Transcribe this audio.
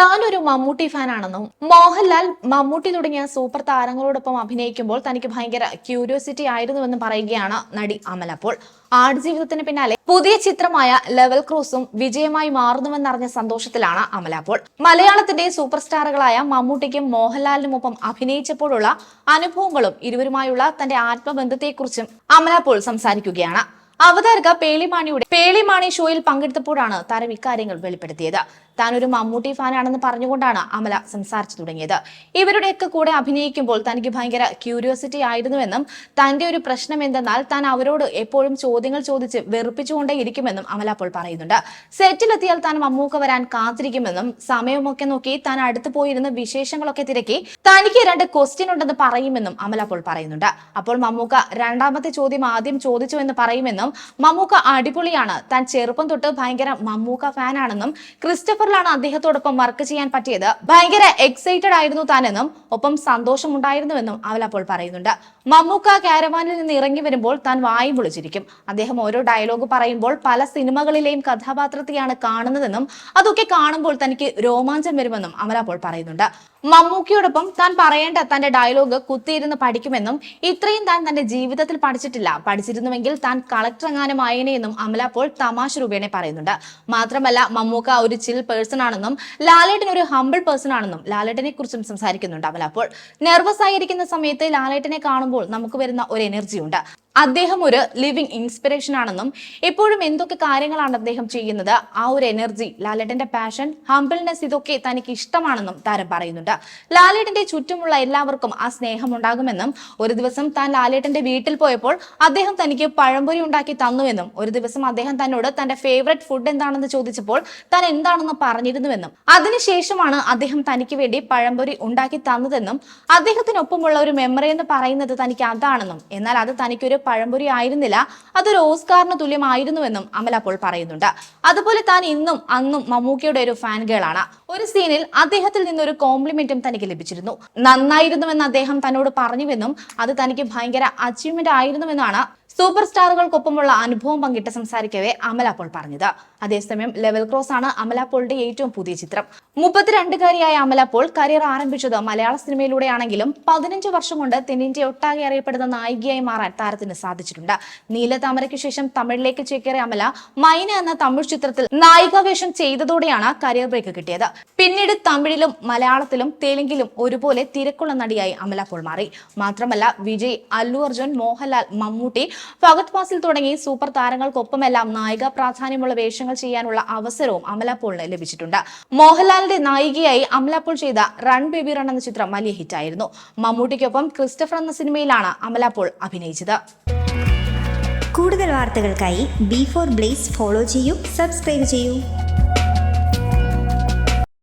താനൊരു മമ്മൂട്ടി ഫാനാണെന്നും മോഹൻലാൽ മമ്മൂട്ടി തുടങ്ങിയ സൂപ്പർ താരങ്ങളോടൊപ്പം അഭിനയിക്കുമ്പോൾ തനിക്ക് ഭയങ്കര ക്യൂരിയോസിറ്റി ആയിരുന്നുവെന്ന് പറയുകയാണ് നടി അമല. പോൾ ആടുജീവിതത്തിന് പിന്നാലെ പുതിയ ചിത്രമായ ലെവൽ ക്രൂസും വിജയമായി മാറുന്നുവെന്നറിഞ്ഞ സന്തോഷത്തിലാണ് അമല. പോൾ മലയാളത്തിന്റെ സൂപ്പർ സ്റ്റാറുകളായ മമ്മൂട്ടിക്കും മോഹൻലാലിനുമൊപ്പം അഭിനയിച്ചപ്പോഴുള്ള അനുഭവങ്ങളും ഇരുവരുമായുള്ള തന്റെ ആത്മബന്ധത്തെക്കുറിച്ചും അമല പോൾ സംസാരിക്കുകയാണ്. അവതാരക പേളിമാണിയുടെ പേളിമാണി ഷോയിൽ പങ്കെടുത്തപ്പോഴാണ് താരം ഇക്കാര്യങ്ങൾ വെളിപ്പെടുത്തിയത്. താൻ ഒരു മമ്മൂട്ടി ഫാനാണെന്ന് പറഞ്ഞുകൊണ്ടാണ് അമല സംസാരിച്ചു തുടങ്ങിയത്. ഇവരുടെയൊക്കെ കൂടെ അഭിനയിക്കുമ്പോൾ തനിക്ക് ഭയങ്കര ക്യൂരിയോസിറ്റി ആയിരുന്നുവെന്നും തന്റെ ഒരു പ്രശ്നം എന്തെന്നാൽ താൻ അവരോട് എപ്പോഴും ചോദ്യങ്ങൾ ചോദിച്ച് വെറുപ്പിച്ചുകൊണ്ടേ ഇരിക്കുമെന്നും അമല അപ്പോൾ പറയുന്നുണ്ട്. സെറ്റിലെത്തിയാൽ താൻ മമ്മൂക്ക വരാൻ കാത്തിരിക്കുമെന്നും സമയമൊക്കെ നോക്കി താൻ അടുത്ത് പോയിരുന്ന് വിശേഷങ്ങളൊക്കെ തിരക്കി തനിക്ക് രണ്ട് ക്വസ്റ്റ്യൻ ഉണ്ടെന്ന് പറയുമെന്നും അമല അപ്പോൾ പറയുന്നുണ്ട്. അപ്പോൾ മമ്മൂക്ക രണ്ടാമത്തെ ചോദ്യം ആദ്യം ചോദിച്ചു എന്ന് പറയുമെന്നും മമ്മൂക്ക അടിപൊളിയാണ്. താൻ ചെറുപ്പം തൊട്ട് ഭയങ്കര മമ്മൂക്ക ഫാനാണെന്നും ക്രിസ്റ്റഫറിലാണ് അദ്ദേഹത്തോടൊപ്പം വർക്ക് ചെയ്യാൻ പറ്റിയത്. ഭയങ്കര എക്സൈറ്റഡ് ആയിരുന്നു താനെന്നും ഒപ്പം സന്തോഷമുണ്ടായിരുന്നുവെന്നും അവൽ അപ്പോൾ പറയുന്നുണ്ട്. മമ്മൂക്ക കാരവാനിൽ നിന്ന് ഇറങ്ങി വരുമ്പോൾ താൻ വായും വിളിച്ചിരിക്കും. അദ്ദേഹം ഓരോ ഡയലോഗ് പറയുമ്പോൾ പല സിനിമകളിലെയും കഥാപാത്രത്തെയാണ് കാണുന്നതെന്നും അതൊക്കെ കാണുമ്പോൾ തനിക്ക് രോമാഞ്ചം വരുമെന്നും അമല അപ്പോൾ പറയുന്നുണ്ട്. മമ്മൂക്കിയോടൊപ്പം താൻ പറയേണ്ട തന്റെ ഡയലോഗ് കുത്തിയിരുന്ന് പഠിക്കുമെന്നും ഇത്രയും താൻ തന്റെ ജീവിതത്തിൽ പഠിച്ചിട്ടില്ല. പഠിച്ചിരുന്നുവെങ്കിൽ താൻ കളക്ടർ എങ്ങാനും ആയേനെയെന്നും അമല അപ്പോൾ തമാശ രൂപേണെ പറയുന്നുണ്ട്. മാത്രമല്ല മമ്മൂക്ക ഒരു ചിൽ പേഴ്സൺ ആണെന്നും ലാലേട്ടൻ ഒരു ഹമ്പിൾ പേഴ്സൺ ആണെന്നും ലാലേട്ടനെ കുറിച്ചും സംസാരിക്കുന്നുണ്ട് അമല അപ്പോൾ നെർവസ് ആയിരിക്കുന്ന സമയത്ത് ലാലേട്ടനെ കാണുമ്പോൾ നമുക്ക് വരുന്ന ഒരു എനർജി ഉണ്ട് അദ്ദേഹം ഒരു ലിവിങ് ഇൻസ്പിറേഷൻ ആണെന്നും എപ്പോഴും എന്തൊക്കെ കാര്യങ്ങളാണ് അദ്ദേഹം ചെയ്യുന്നത് ആ ഒരു എനർജി ലാലേട്ടന്റെ പാഷൻ ഹംബിൾനെസ് ഇതൊക്കെ തനിക്ക് ഇഷ്ടമാണെന്നും താരം പറയുന്നുണ്ട്. ലാലേട്ടന്റെ ചുറ്റുമുള്ള എല്ലാവർക്കും ആ സ്നേഹം ഉണ്ടാകുമെന്നും ഒരു ദിവസം താൻ ലാലേട്ടന്റെ വീട്ടിൽ പോയപ്പോൾ അദ്ദേഹം തനിക്ക് പഴംപൊരി ഉണ്ടാക്കി തന്നുവെന്നും ഒരു ദിവസം അദ്ദേഹം തന്നോട് തന്റെ ഫേവററ്റ് ഫുഡ് എന്താണെന്ന് ചോദിച്ചപ്പോൾ താൻ എന്താണെന്ന് പറഞ്ഞിരുന്നുവെന്നും അതിനുശേഷമാണ് അദ്ദേഹം തനിക്ക് വേണ്ടി പഴംപൊരി ഉണ്ടാക്കി തന്നതെന്നും അദ്ദേഹത്തിനൊപ്പമുള്ള ഒരു മെമ്മറി എന്ന് പറയുന്നത് തനിക്ക് അതാണെന്നും എന്നാൽ അത് തനിക്കൊരു പഴംപൊരി ആയിരുന്നില്ല അതൊരു ഓസ്കാറിന് തുല്യമായിരുന്നുവെന്നും അമല അപ്പോൾ പറയുന്നുണ്ട്. അതുപോലെ താൻ ഇന്നും അന്നും മമ്മൂക്കയുടെ ഒരു ഫാൻ ഗേളാണ് ഒരു സീനിൽ അദ്ദേഹത്തിൽ നിന്നൊരു കോംപ്ലിമെന്റും തനിക്ക് ലഭിച്ചിരുന്നു. നന്നായിരുന്നുവെന്ന് അദ്ദേഹം തന്നോട് പറഞ്ഞുവെന്നും അത് തനിക്ക് ഭയങ്കര അച്ചീവ്മെന്റ് ആയിരുന്നുവെന്നാണ് സൂപ്പർ സ്റ്റാറുകൾക്കൊപ്പമുള്ള അനുഭവം പങ്കിട്ട് സംസാരിക്കവേ അമല പോൾ പറഞ്ഞത്. അതേസമയം ലെവൽ ക്രോസ് ആണ് അമല പോളിന്റെ ഏറ്റവും പുതിയ ചിത്രം. മുപ്പത്തിരണ്ടുകാരിയായ അമല പോൾ കരിയർ ആരംഭിച്ചത് മലയാള സിനിമയിലൂടെയാണെങ്കിലും പതിനഞ്ച് വർഷം കൊണ്ട് തെന്നിന്ത്യ ഒട്ടാകെ അറിയപ്പെടുന്ന നായികയായി മാറാൻ താരത്തിന് സാധിച്ചിട്ടുണ്ട്. നീലതാമരയ്ക്ക് ശേഷം തമിഴിലേക്ക് ചേക്കേറിയ അമല മൈന എന്ന തമിഴ് ചിത്രത്തിൽ നായികാവേഷം ചെയ്തതോടെയാണ് കരിയർ ബ്രേക്ക് കിട്ടിയത്. പിന്നീട് തമിഴിലും മലയാളത്തിലും തെലുങ്കിലും ഒരുപോലെ തിരക്കുള്ള നടിയായി അമല പോൾ മാറി. മാത്രമല്ല വിജയ് അല്ലു അർജുൻ മോഹൻലാൽ മമ്മൂട്ടി ഫഗത് ഫാസിൽ തുടങ്ങി സൂപ്പർ താരങ്ങൾക്കൊപ്പമെല്ലാം നായിക പ്രാധാന്യമുള്ള വേഷങ്ങൾ ചെയ്യാനുള്ള അവസരവും അമലാപോളിന് ലഭിച്ചിട്ടുണ്ട്. മോഹൻലാലിന്റെ നായികയായി അമലാപോൾ ചെയ്ത റൺ ബേബി റൺ എന്ന ചിത്രം വലിയ ഹിറ്റായിരുന്നു. മമ്മൂട്ടിക്കൊപ്പം ക്രിസ്റ്റഫർ എന്ന സിനിമയിലാണ് അമലാപോൾ അഭിനയിച്ചത്. കൂടുതൽ വാർത്തകൾക്കായി ബി ഫോർ ബ്ലേസ് ഫോളോ ചെയ്യൂ സബ്സ്ക്രൈബ് ചെയ്യൂ.